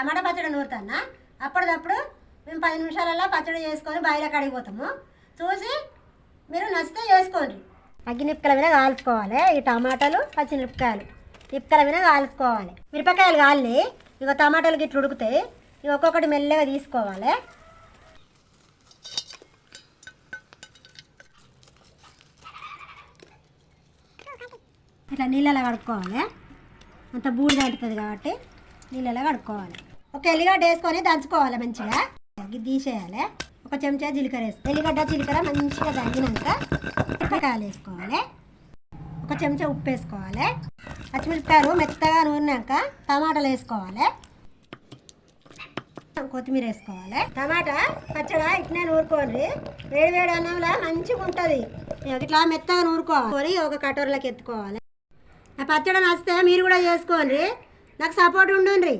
టమాటా పచ్చడి నూరుతానా? అప్పటిదప్పుడు మేము పది నిమిషాలలో పచ్చడి చేసుకొని బయట కడిగిపోతాము చూసి మీరు నచ్చితే చేసుకోండి. అగ్గినిప్పకల మీద కాల్చుకోవాలి. ఈ టమాటాలు పచ్చిమిరపకాయలు నిప్పుకల మీద కాల్చుకోవాలి. మిరపకాయలు కాలి ఇక టమాటాలు గిట్లు ఉడుకుతాయి. ఇవి ఒక్కొక్కటి మెల్లగా తీసుకోవాలి. ఇట్లా నీళ్ళలో కడుక్కోవాలి. అంత బూడి దాటుతుంది కాబట్టి నీళ్ళలో కడుక్కోవాలి. ఒక ఎల్లిగడ్డ వేసుకొని దంచుకోవాలి మంచిగా. తీసేయాలి. ఒక చెంచా జీలకర్ర వేసుకోవాలి ఎల్లిగడ్డ జీలకర్ర మంచిగా తగ్గినాక మిరపకాయలు వేసుకోవాలి. ఒక చెంచా ఉప్పు వేసుకోవాలి. పచ్చిమిరపకాయలు మెత్తగా నూరినాక టమాటాలు వేసుకోవాలి. కొత్తిమీర వేసుకోవాలి. టమాటా పచ్చడి ఇట్నే నూరుకోండి. వేడి వేడి అన్నంలో మంచిగా ఉంటుంది. ఇట్లా మెత్తగా నూరుకోవాలి. ఒక కటోరలోకి ఎత్తుకోవాలి. ఆ పచ్చడి నచ్చితే మీరు కూడా చేసుకోండి. నాకు సపోర్ట్ ఉండండి